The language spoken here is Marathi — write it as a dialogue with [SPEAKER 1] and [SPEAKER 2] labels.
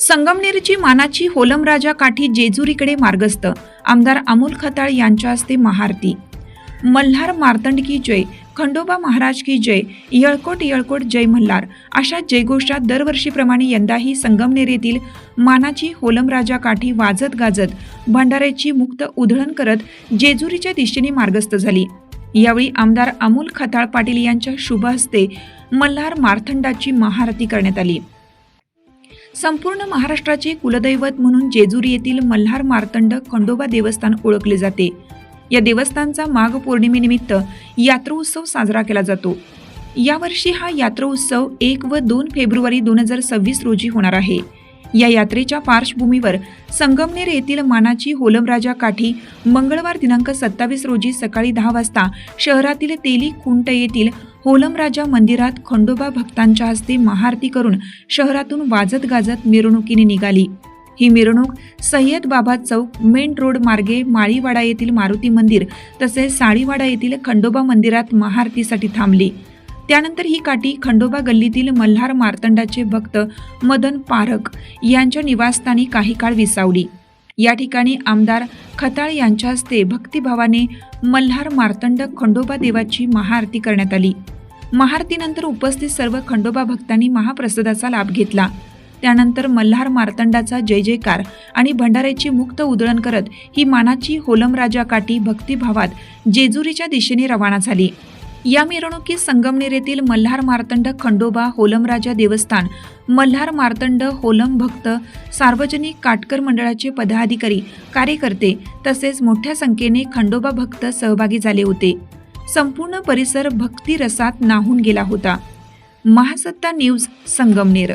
[SPEAKER 1] संगमनेरची मानाची होलमराजा काठी जेजुरीकडे मार्गस्थ आमदार अमोल खताळ यांच्या हस्ते महाआरती. मल्हार मार्तंड की जय खंडोबा महाराज की जय येळकोट येळकोट जय मल्हार अशा जयघोषात दरवर्षीप्रमाणे यंदाही संगमनेर येथील मानाची होलमराजा काठी वाजत गाजत भंडाऱ्याची मुक्त उधळण करत जेजुरीच्या दिशेने मार्गस्थ झाली. यावेळी आमदार अमोल खताळ पाटील यांच्या शुभ हस्ते मल्हार मार्थंडाची महाआरती करण्यात आली. संपूर्ण महाराष्ट्राचे कुलदैवत म्हणून जेजुरी येथील मल्हार मार्तंड खंडोबा देवस्थान ओळखले जाते. या देवस्थानचा माघ पौर्णिमेनिमित्त यात्रोत्सव साजरा केला जातो. यावर्षी हा यात्रोत्सव एक व दोन फेब्रुवारी दोन हजार सव्वीस रोजी होणार आहे. या यात्रेच्या पार्श्वभूमीवर संगमनेर येथील मानाची होलमराजा काठी मंगळवार दिनांक सत्तावीस रोजी सकाळी दहा वाजता शहरातील तेली खुंट येथील होलम राजा मंदिरात खंडोबा भक्तांच्या हस्ते महाआरती करून शहरातून वाजत गाजत मिरवणुकीने निघाली. ही मिरवणूक सय्यद बाबा चौक मेन रोड मार्गे माळीवाडा येथील मारुती मंदिर तसेच साळीवाडा येथील खंडोबा मंदिरात महाआरतीसाठी थांबली. त्यानंतर ही काठी खंडोबा गल्लीतील मल्हार मार्तंडाचे भक्त मदन पारख यांच्या निवासस्थानी काही काळ विसावली. या ठिकाणी आमदार खताळ यांच्या हस्ते भक्तिभावाने मल्हार मार्तंड खंडोबा देवाची महाआरती करण्यात आली. महाआरतीनंतर उपस्थित सर्व खंडोबा भक्तांनी महाप्रसादाचा लाभ घेतला. त्यानंतर मल्हार मार्तंडाचा जय जयकार आणि भंडाऱ्याची मुक्त उधळण करत ही मानाची होलमराजा काठी भक्तिभावात जेजुरीच्या दिशेने रवाना झाली. या मिरवणुकीत संगमनेर येथील मल्हार मार्तंड खंडोबा होलमराजा देवस्थान मल्हार मार्तंड होलम भक्त सार्वजनिक काटकर मंडळाचे पदाधिकारी कार्यकर्ते तसेच मोठ्या संख्येने खंडोबा भक्त सहभागी झाले होते. संपूर्ण परिसर भक्तिरसात नाहून गेला होता. महासत्ता न्यूज संगमनेर.